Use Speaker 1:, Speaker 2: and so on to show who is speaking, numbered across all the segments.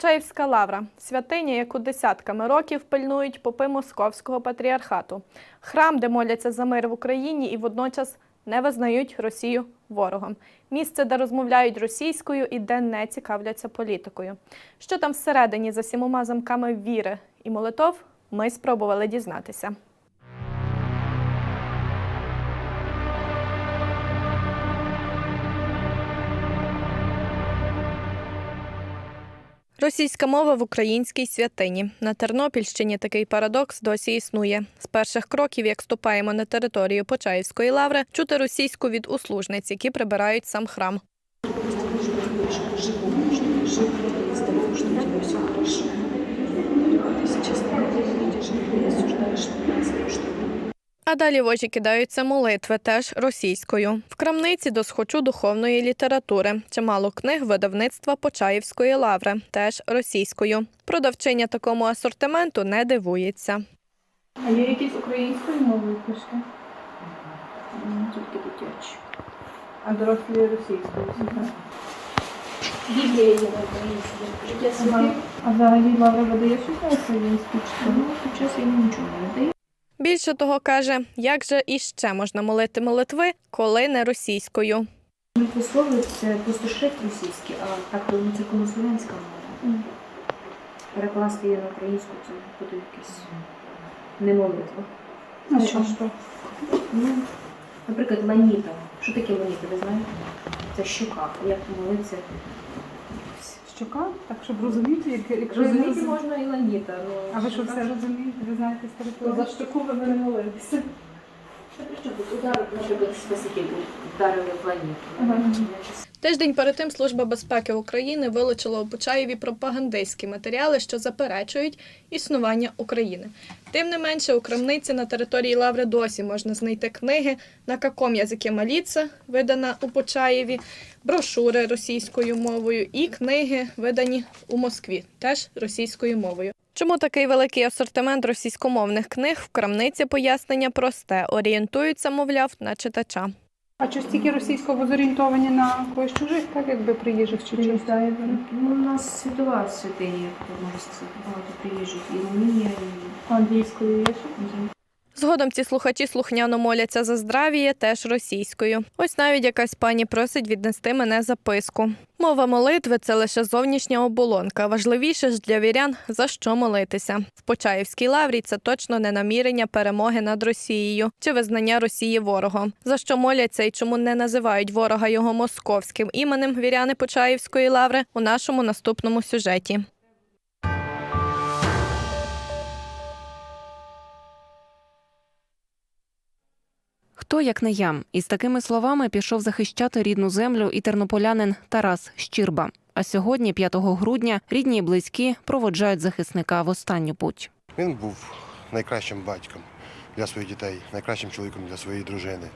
Speaker 1: Почаївська лавра святиня, яку десятками років пильнують попи московського патріархату. Храм, де моляться за мир в Україні і водночас не визнають Росію ворогом. Місце, де розмовляють російською і де не цікавляться політикою. Що там всередині за сімома замками віри і молитов, ми спробували дізнатися. Російська мова в українській святині. На Тернопільщині такий парадокс досі існує. З перших кроків, як ступаємо на територію Почаївської лаври, чути російську від услужниць, які прибирають сам храм. А далі в очі кидаються молитви, теж російською. В крамниці до схочу духовної літератури. Чимало книг видавництва Почаївської лаври, теж російською. Продавчиня такому асортименту не дивується.
Speaker 2: А є якісь українською мовою книжки?
Speaker 3: Тільки дитячі.
Speaker 2: А дорослі російською.
Speaker 3: Біблія є на українській.
Speaker 2: А взагалі Лавра видає щось на українську чи що?
Speaker 3: Ну, час я нічого не видаю.
Speaker 1: Більше того каже, як же іще можна молити молитви, коли не російською.
Speaker 3: Митвослови це просто шрифт російський, а так ну, це комуслов'янська мова. Перекласти її на українську це буде якесь не молитва.
Speaker 2: А що ж то?
Speaker 3: Ну, наприклад, ланіта. Що таке ланіта, ви знаєте? Це щука. Як молиться?
Speaker 2: Щука? Так, щоб розуміти, як, як
Speaker 3: Розуміти
Speaker 2: розуміти.
Speaker 3: можна і ланіта. але
Speaker 2: А ви що
Speaker 3: щука-
Speaker 2: все розумієте? Ви знаєте
Speaker 3: з
Speaker 2: старикова?
Speaker 3: за штуку ви мене молилися. Щоб тут щоб спасики вдарили в ланіту.
Speaker 2: Ага.
Speaker 1: Тиждень перед тим Служба безпеки України вилучила у Почаєві пропагандистські матеріали, що заперечують існування України. Тим не менше, у крамниці на території Лаври досі можна знайти книги на каком язикі моліться, видана у Почаєві, брошури російською мовою і книги, видані у Москві, теж російською мовою. Чому такий великий асортимент російськомовних книг в крамниці пояснення просте, орієнтуються, мовляв, на читача.
Speaker 2: А чи стільки російського зорієнтовані на когось чужих, так якби приїжджих чи чогось?
Speaker 3: Ну, у нас світова святиня, як то можна сказати, багато приїжджих. І Румунія, і
Speaker 2: Англійською є?
Speaker 1: Згодом ці слухачі слухняно моляться за здравіє теж російською. Ось навіть якась пані просить віднести мене записку. Мова молитви це лише зовнішня оболонка. Важливіше ж для вірян за що молитися. В Почаївській лаврі це точно не намірення перемоги над Росією чи визнання Росії ворогом. За що моляться і чому не називають ворога його московським іменем віряни Почаївської лаври у нашому наступному сюжеті.
Speaker 4: Хто як не я? Із такими словами пішов захищати рідну землю і тернополянин Тарас Щірба. А сьогодні, 5 грудня, рідні і близькі проводжають захисника в останню путь.
Speaker 5: Він був найкращим батьком для своїх дітей, найкращим чоловіком для своєї дружини,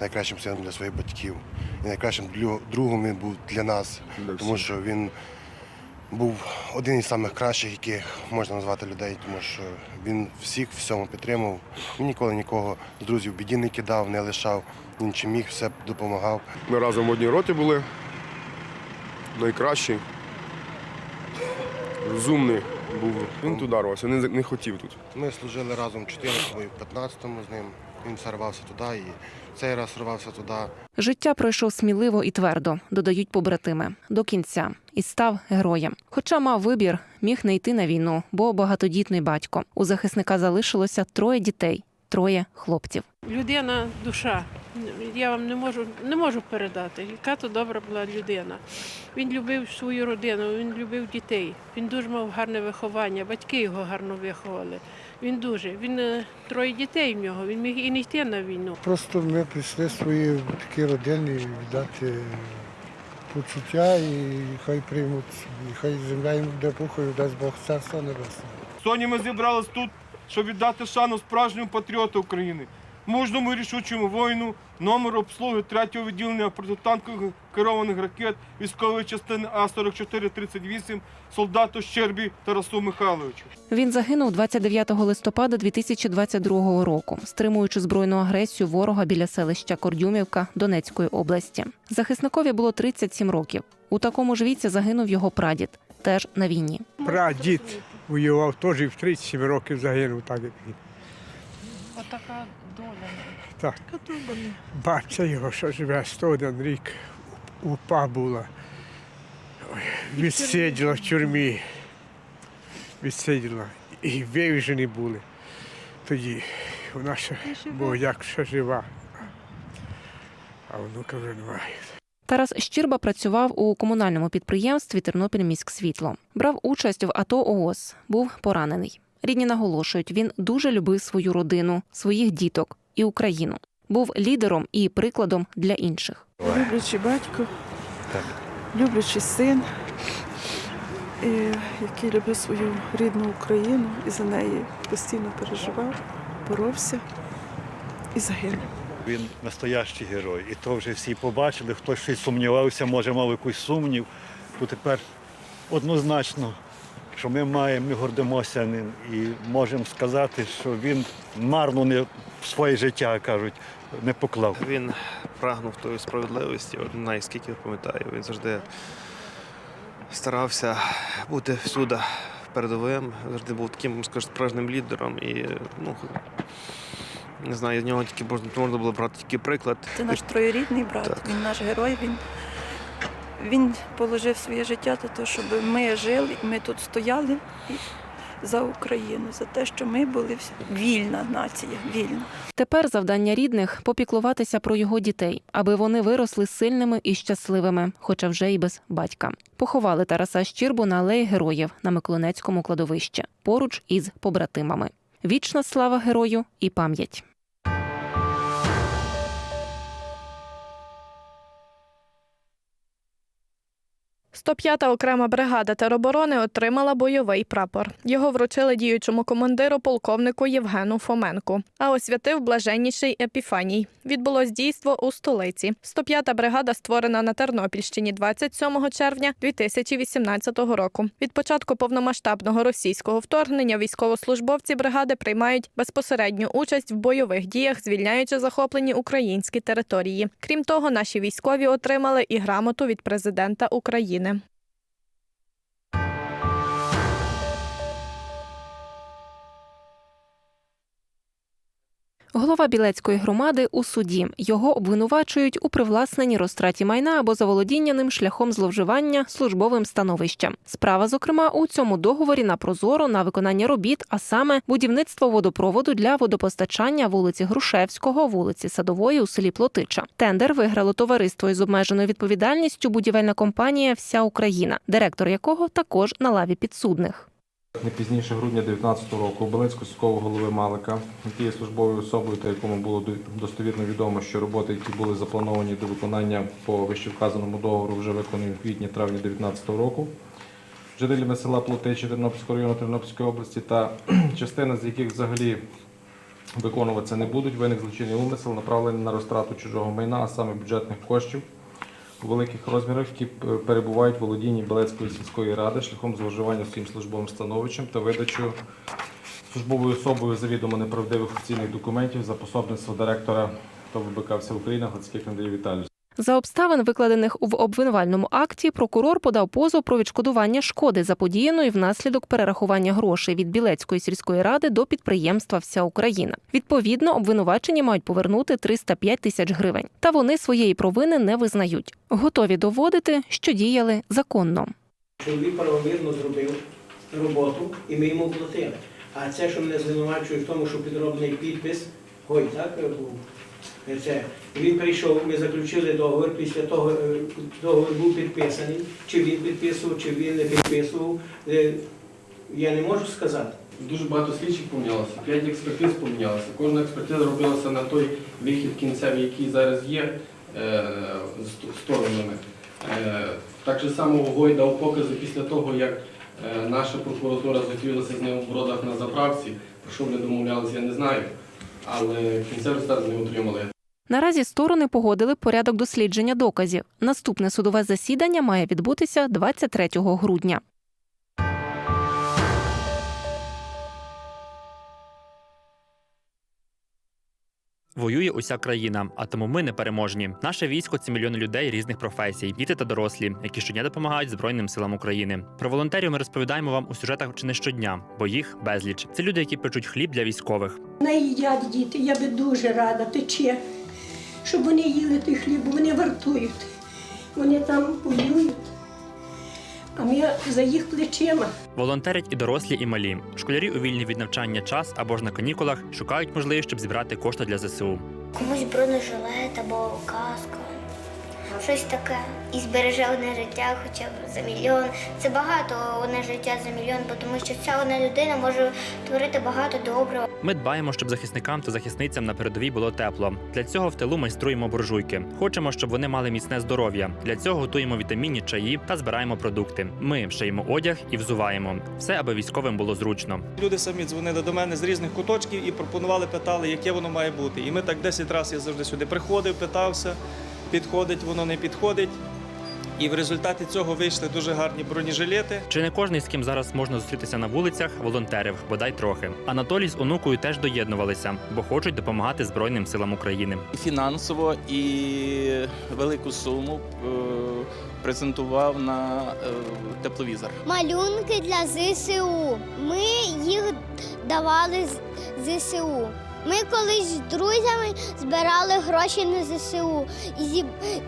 Speaker 5: найкращим сином для своїх батьків. І найкращим другом він був для нас, тому що він був один із самих кращих, яких можна назвати людей, тому що він всіх всьому підтримував. Він ніколи нікого з друзів в біді не кидав, не лишав. Він чи міг, все допомагав.
Speaker 6: Ми разом в одній роті були. Найкращий. Розумний був. Він туди рвався, не, не хотів тут.
Speaker 5: Ми служили разом в 14-му і в 15-му з ним. Він все рвався туди і цей раз рвався туди.
Speaker 4: Життя пройшов сміливо і твердо, додають побратими, до кінця і став героєм. Хоча мав вибір, міг не йти на війну, бо багатодітний батько. У захисника залишилося троє дітей, троє хлопців.
Speaker 7: Людина душа. Я вам не можу, не можу передати. Яка то добра була людина. Він любив свою родину, він любив дітей. Він дуже мав гарне виховання, батьки його гарно виховали. Він дуже. Він е, троє дітей в нього. Він міг і не йти на війну.
Speaker 8: Просто ми прийшли свої такі родини віддати почуття і хай приймуть, і хай земля їм буде пухою, дасть Бог царства небесне.
Speaker 9: Сьогодні ми зібрались тут, щоб віддати шану справжньому патріоту України, мужному рішучому воїну, номеру обслуги 3-го відділення протитанкових керованих ракет військової частини А-4438 солдату Щербі Тарасу Михайловичу.
Speaker 4: Він загинув 29 листопада 2022 року, стримуючи збройну агресію ворога біля селища Кордюмівка Донецької області. Захисникові було 37 років. У такому ж віці загинув його прадід. теж на війні.
Speaker 10: Прадід воював теж і в 37 років загинув, так як він.
Speaker 7: Отака.
Speaker 10: Так. Бабця його, що живе 101 рік, упа була. Ой, Відсиділа в тюрмі. Відсиділа. І вивіжені були. Тоді вона ще, бо як ще жива. А внука вже немає.
Speaker 4: Тарас Щірба працював у комунальному підприємстві Тернопільміськсвітло. Брав участь в АТО ООС, був поранений. Рідні наголошують, він дуже любив свою родину, своїх діток і Україну. Був лідером і прикладом для інших.
Speaker 11: Люблячий батько, люблячий син, і, який любив свою рідну Україну і за неї постійно переживав, боровся і загинув.
Speaker 12: Він настоящий герой. І то вже всі побачили, хтось щось сумнівався, може мав якийсь сумнів. То тепер однозначно, що ми маємо, ми гордимося ним і можемо сказати, що він марно не своє життя, кажуть, не поклав.
Speaker 13: Він прагнув тої справедливості, от не скільки я пам'ятаю. Він завжди старався бути всюди передовим, завжди був таким, сказати, справжнім лідером. І ну, не знаю, з нього тільки можна, можна було брати тільки приклад.
Speaker 11: Це наш троюрідний брат,
Speaker 13: Так.
Speaker 11: він наш герой. Він, він положив своє життя за те, щоб ми жили, ми тут стояли за Україну, за те, що ми були вільна нація, вільна.
Speaker 4: Тепер завдання рідних попіклуватися про його дітей, аби вони виросли сильними і щасливими, хоча вже й без батька. Поховали Тараса Щірбу на алеї героїв на Миколинецькому кладовищі поруч із побратимами. Вічна слава герою і пам'ять.
Speaker 1: – 105-та окрема бригада тероборони отримала бойовий прапор. Його вручили діючому командиру полковнику Євгену Фоменку. А освятив блаженніший Епіфаній. Відбулось дійство у столиці. 105-та бригада створена на Тернопільщині 27 червня 2018 року. Від початку повномасштабного російського вторгнення військовослужбовці бригади приймають безпосередню участь в бойових діях, звільняючи захоплені українські території. Крім того, наші військові отримали і грамоту від президента України новини.
Speaker 4: Голова Білецької громади у суді його обвинувачують у привласненні розтраті майна або заволодіння ним шляхом зловживання службовим становищем. Справа, зокрема, у цьому договорі на прозоро на виконання робіт, а саме будівництво водопроводу для водопостачання вулиці Грушевського, вулиці Садової у селі Плотича. Тендер виграло товариство із обмеженою відповідальністю будівельна компанія Вся Україна, директор якого також на лаві підсудних.
Speaker 14: Не пізніше грудня 2019 року Оболинського сільського голови Малика, який є службовою особою та якому було достовірно відомо, що роботи, які були заплановані до виконання по вищевказаному договору, вже виконані в квітні-травні 2019 року. Жителями села Плотичі Тернопільського району Тернопільської області та частина з яких взагалі виконуватися не будуть, виник злочинний умисел, направлений на розтрату чужого майна, а саме бюджетних коштів великих розмірах, які е, перебувають в володінні Белецької сільської ради шляхом зловживання своїм службовим становищем та видачу службовою особою завідомо неправдивих офіційних документів за пособництво директора ТОВБК «Вся Україна» Гладських Андрій Віталійович.
Speaker 4: За обставин, викладених в обвинувальному акті, прокурор подав позов про відшкодування шкоди заподіяної внаслідок перерахування грошей від Білецької сільської ради до підприємства Вся Україна. Відповідно, обвинувачені мають повернути 305 тисяч гривень. Та вони своєї провини не визнають. Готові доводити, що діяли законно.
Speaker 15: Чоловік правомірно зробив роботу і ми йому платили. А це, що мене звинувачує в тому, що підробний підпис, ой, так був. Це. Він прийшов, ми заключили договір, після того е, договір був підписаний. Чи він підписував, чи він не підписував. Е, Я не можу сказати.
Speaker 14: Дуже багато слідчих помінялося, п'ять експертиз помінялося. Кожна експертиза робилася на той вихід кінцевий, який зараз є е, сторонами. Так же само Гой дав покази після того, як наша прокуратура зустрілася з ним в бродах на заправці. Про що вони домовлялися, я не знаю. Але кінцевий результат не отримали.
Speaker 4: Наразі сторони погодили порядок дослідження доказів. Наступне судове засідання має відбутися 23 грудня.
Speaker 16: Воює уся країна, а тому ми не переможні. Наше військо це мільйони людей різних професій, діти та дорослі, які щодня допомагають Збройним силам України. Про волонтерів ми розповідаємо вам у сюжетах чи не щодня, бо їх безліч. Це люди, які печуть хліб для військових.
Speaker 17: Не їдять діти, я би дуже рада, тече, щоб вони їли той хліб, бо вони вартують. Вони там воюють, а ми за їх плечима.
Speaker 16: Волонтерять і дорослі, і малі. Школярі у вільний від навчання час або ж на канікулах шукають можливість, щоб зібрати кошти для ЗСУ.
Speaker 18: Комусь бронежилет або каска. Щось таке. І збереже одне життя хоча б за мільйон. Це багато одне життя за мільйон, бо тому що ця одна людина може творити багато доброго.
Speaker 16: Ми дбаємо, щоб захисникам та захисницям на передовій було тепло. Для цього в тилу майструємо буржуйки. Хочемо, щоб вони мали міцне здоров'я. Для цього готуємо вітамінні чаї та збираємо продукти. Ми шиємо одяг і взуваємо. Все, аби військовим було зручно.
Speaker 19: Люди самі дзвонили до мене з різних куточків і пропонували, питали, яке воно має бути. І ми так 10 разів я завжди сюди приходив, питався, підходить, воно не підходить. І в результаті цього вийшли дуже гарні бронежилети.
Speaker 16: Чи не кожний, з ким зараз можна зустрітися на вулицях, волонтерів, бодай трохи. Анатолій з онукою теж доєднувалися, бо хочуть допомагати Збройним силам України.
Speaker 20: І фінансово і велику суму е, презентував на е, тепловізор.
Speaker 18: Малюнки для ЗСУ. Ми їх давали з ЗСУ. Ми колись з друзями збирали гроші на ЗСУ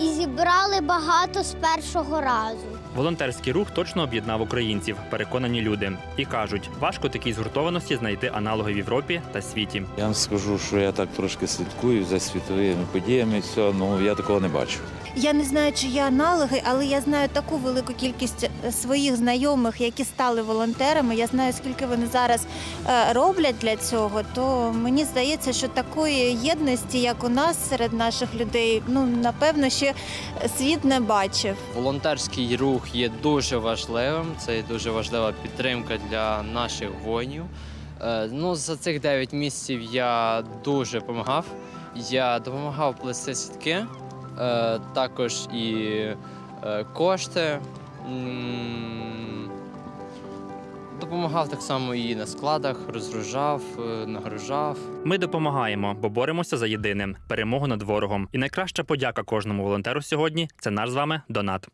Speaker 18: і зібрали багато з першого разу.
Speaker 16: Волонтерський рух точно об'єднав українців, переконані люди, і кажуть, важко такій згуртованості знайти аналоги в Європі та світі.
Speaker 21: Я вам скажу, що я так трошки слідкую за світовими подіями. Все, ну я такого не бачу.
Speaker 22: Я не знаю, чи є аналоги, але я знаю таку велику кількість е, своїх знайомих, які стали волонтерами. Я знаю, скільки вони зараз е, роблять для цього. То мені здається, що такої єдності, як у нас серед наших людей, ну напевно, ще світ не бачив.
Speaker 23: Волонтерський рух є дуже важливим. Це дуже важлива підтримка для наших воїнів. Е, Ну, за цих 9 місяців я дуже допомагав. Я допомагав плести сітки, е, також і е, кошти. Допомагав так само і на складах, розгружав, нагружав.
Speaker 16: Ми допомагаємо, бо боремося за єдине перемогу над ворогом. І найкраща подяка кожному волонтеру сьогодні це наш з вами донат.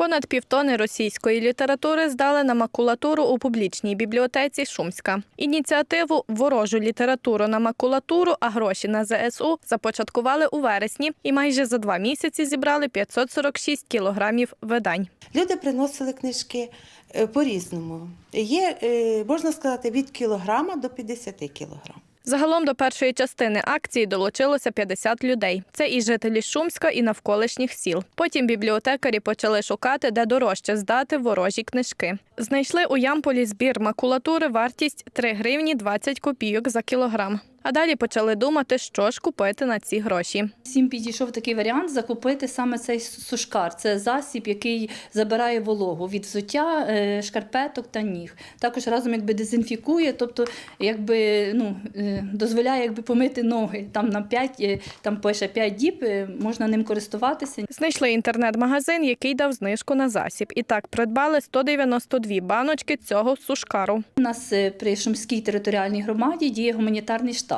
Speaker 1: Понад півтони російської літератури здали на макулатуру у публічній бібліотеці Шумська. Ініціативу Ворожу літературу на макулатуру, а гроші на ЗСУ започаткували у вересні і майже за два місяці зібрали 546 кілограмів видань.
Speaker 24: Люди приносили книжки е, по-різному. Є, е, можна сказати, від кілограма до 50 кілограм.
Speaker 1: Загалом до першої частини акції долучилося 50 людей. Це і жителі Шумська, і навколишніх сіл. Потім бібліотекарі почали шукати, де дорожче здати ворожі книжки. Знайшли у Ямполі збір макулатури вартість 3 гривні 20 копійок за кілограм. А далі почали думати, що ж купити на ці гроші.
Speaker 25: Всім підійшов такий варіант закупити саме цей сушкар. Це засіб, який забирає вологу від взуття, е, шкарпеток та ніг. Також разом якби дезінфікує, тобто якби ну е, дозволяє якби помити ноги. Там на 5, там пише 5 діб, е, можна ним користуватися.
Speaker 1: Знайшли інтернет-магазин, який дав знижку на засіб. І так придбали 192 баночки цього сушкару.
Speaker 25: У нас е, при Шумській територіальній громаді діє гуманітарний штаб.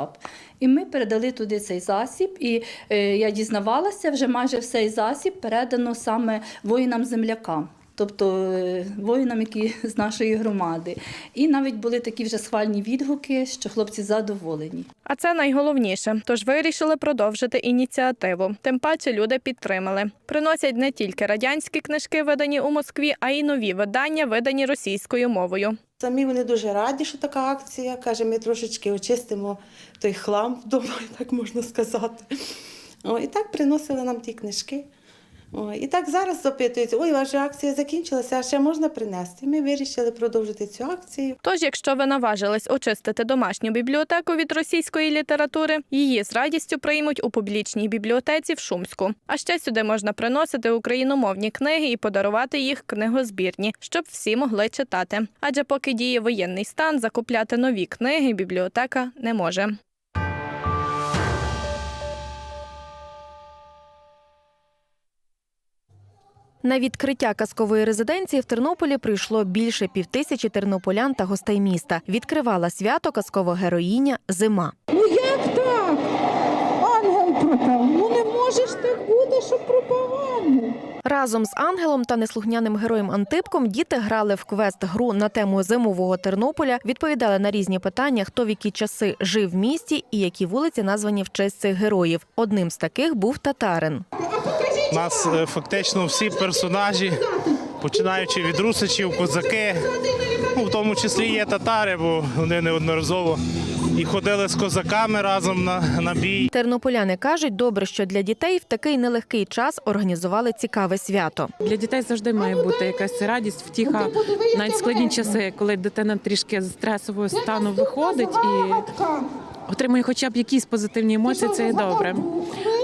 Speaker 25: І ми передали туди цей засіб. І е, я дізнавалася, вже майже цей засіб передано саме воїнам-землякам. Тобто е, воїнам, які з нашої громади. І навіть були такі вже схвальні відгуки, що хлопці задоволені.
Speaker 1: А це найголовніше. Тож вирішили продовжити ініціативу. Тим паче люди підтримали. Приносять не тільки радянські книжки, видані у Москві, а й нові видання, видані російською мовою.
Speaker 24: Самі вони дуже раді, що така акція. Каже, ми трошечки очистимо той хлам вдома, так можна сказати. О, і так приносили нам ті книжки. І так зараз запитують, ой, ваша акція закінчилася, а ще можна принести. Ми вирішили продовжити цю акцію.
Speaker 1: Тож, якщо ви наважились очистити домашню бібліотеку від російської літератури, її з радістю приймуть у публічній бібліотеці в Шумську. А ще сюди можна приносити україномовні книги і подарувати їх книгозбірні, щоб всі могли читати. Адже поки діє воєнний стан, закупляти нові книги бібліотека не може.
Speaker 26: На відкриття казкової резиденції в Тернополі прийшло більше півтисячі тернополян та гостей міста. Відкривала свято казкова героїня Зима.
Speaker 27: Ну як так? Ангел пропав. Ну не може ж так бути, щоб пропав ангел.
Speaker 26: Разом з ангелом та неслухняним героєм Антипком діти грали в квест гру на тему зимового Тернополя, відповідали на різні питання, хто в які часи жив в місті і які вулиці названі в честь цих героїв. Одним з таких був татарин.
Speaker 28: У нас е, фактично всі персонажі, починаючи від русичів, козаки, ну, в тому числі є татари, бо вони неодноразово і ходили з козаками разом на, на бій.
Speaker 26: Тернополяни кажуть, добре, що для дітей в такий нелегкий час організували цікаве свято.
Speaker 29: Для дітей завжди має бути якась радість, втіха, навіть складні часи, коли дитина трішки з стресового стану виходить і отримує хоча б якісь позитивні емоції, це є добре.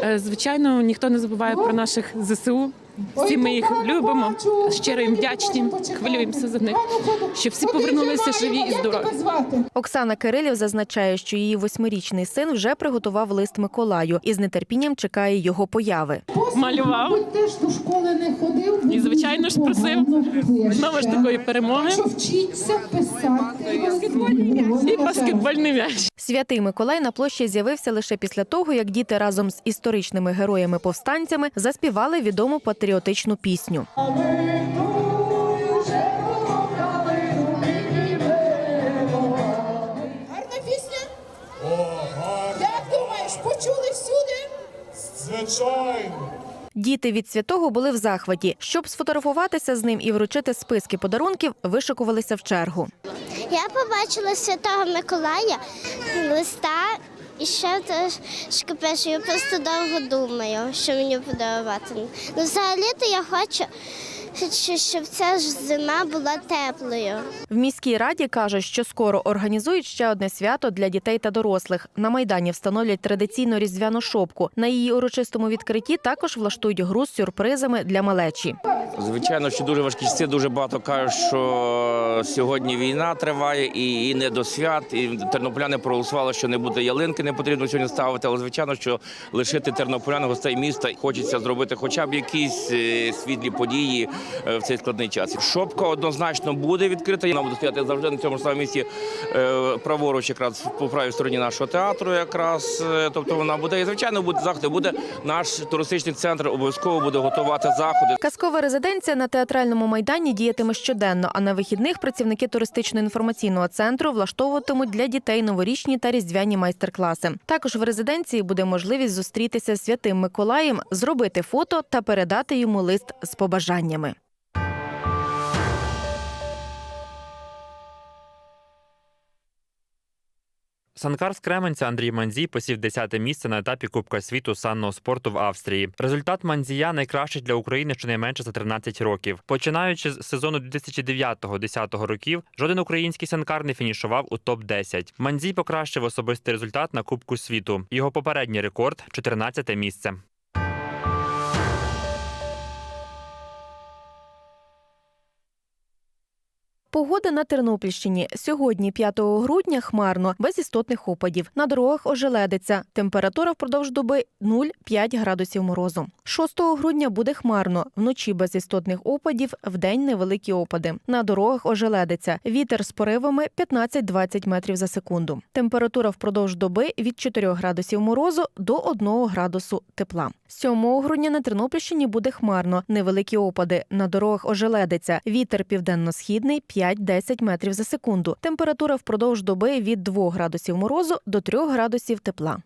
Speaker 29: Е, Звичайно, ніхто не забуває про наших ЗСУ. Всі ми їх любимо, щиро їм вдячні, хвилюємося за них, щоб всі повернулися живі і здорові.
Speaker 26: Оксана Кирилів зазначає, що її восьмирічний син вже приготував лист Миколаю і з нетерпінням чекає його появи.
Speaker 29: Малював
Speaker 27: Теж до школи не ходив.
Speaker 29: і, звичайно ж, просив знову ж такої перемоги.
Speaker 27: Що вчиться писати.
Speaker 29: І баскетбольний м'яч.
Speaker 26: Святий Миколай на площі з'явився лише після того, як діти разом з історичними героями-повстанцями заспівали відому патріотичну пісню.
Speaker 27: Гарна пісня? Як думаєш, почули всюди?
Speaker 9: Звичайно.
Speaker 26: Діти від святого були в захваті. Щоб сфотографуватися з ним і вручити списки подарунків, вишикувалися в чергу.
Speaker 18: Я побачила Святого Миколая, листа і ще трошки пишу. Я просто довго думаю, що мені подарувати. Ну, взагалі-то я хочу, щоб- ця ж зима була теплою.
Speaker 26: В міській раді кажуть, що скоро організують ще одне свято для дітей та дорослих. На майдані встановлять традиційну різдвяну шопку. На її урочистому відкритті також влаштують гру з сюрпризами для малечі.
Speaker 30: Звичайно, що дуже важкі часи. Дуже багато кажуть, що сьогодні війна триває і, і не до свят. І тернополяни проголосували, що не буде ялинки, не потрібно сьогодні ставити. Але звичайно, що лишити тернополян гостей міста хочеться зробити хоча б якісь е, світлі події в цей складний час. Шопка однозначно буде відкрита. Вона буде стояти завжди на цьому ж самому місці е, праворуч, якраз по правій стороні нашого театру. Якраз Е, тобто вона буде і звичайно буде заходи. Буде наш туристичний центр обов'язково буде готувати заходи.
Speaker 26: Казкова резиденція на театральному майдані діятиме щоденно, а на вихідних працівники туристично-інформаційного центру влаштовуватимуть для дітей новорічні та різдвяні майстер-класи. Також в резиденції буде можливість зустрітися з святим Миколаєм, зробити фото та передати йому лист з побажаннями.
Speaker 16: Санкар з Кременця Андрій Манзій посів 10-те місце на етапі Кубка світу санного спорту в Австрії. Результат Манзія найкращий для України щонайменше за 13 років. Починаючи з сезону 2009-10 років, жоден український санкар не фінішував у топ 10 Манзій покращив особистий результат на Кубку світу. Його попередній рекорд 14-те місце.
Speaker 26: Погода на Тернопільщині сьогодні, 5 грудня, хмарно, без істотних опадів. На дорогах ожеледиться. Температура впродовж доби 0,5 градусів морозу. 6 грудня буде хмарно, вночі без істотних опадів, вдень невеликі опади. На дорогах ожеледиться. Вітер з поривами 15-20 метрів за секунду. Температура впродовж доби від 4 градусів морозу до 1 градусу тепла. 7 грудня на Тернопільщині буде хмарно, невеликі опади. На дорогах ожеледиться. Вітер південно-східний 5-10 метрів за секунду. Температура впродовж доби від 2 градусів морозу до 3 градусів тепла.